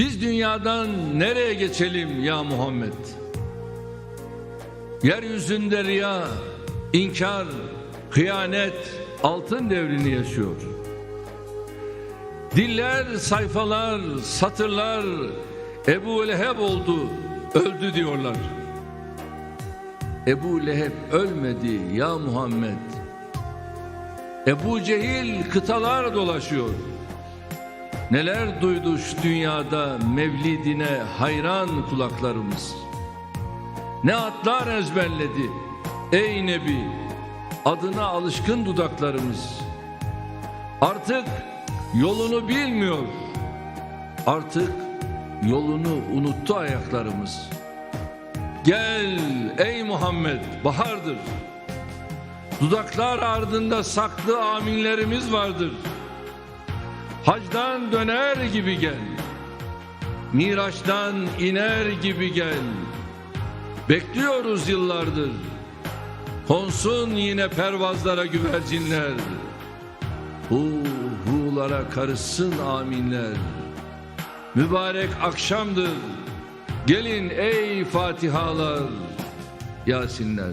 Biz dünyadan nereye geçelim ya Muhammed? Yeryüzünde riya, inkar, hıyanet altın devrini yaşıyor. Diller, sayfalar, satırlar Ebu Leheb oldu, öldü diyorlar. Ebu Leheb ölmedi ya Muhammed. Ebu Cehil kıtalar dolaşıyor. Neler duydu şu dünyada mevlidine hayran kulaklarımız. Ne atlar ezberledi ey Nebi adına alışkın dudaklarımız. Artık yolunu bilmiyor. Artık yolunu unuttu ayaklarımız. Gel ey Muhammed bahardır. Dudaklar ardında saklı aminlerimiz vardır. Hacdan döner gibi gel. Miraçtan iner gibi gel. Bekliyoruz yıllardır. Konsun yine pervazlara güvercinler. Hu hulara karışsın aminler. Mübarek akşamdır. Gelin ey Fatihalar, Yasinler.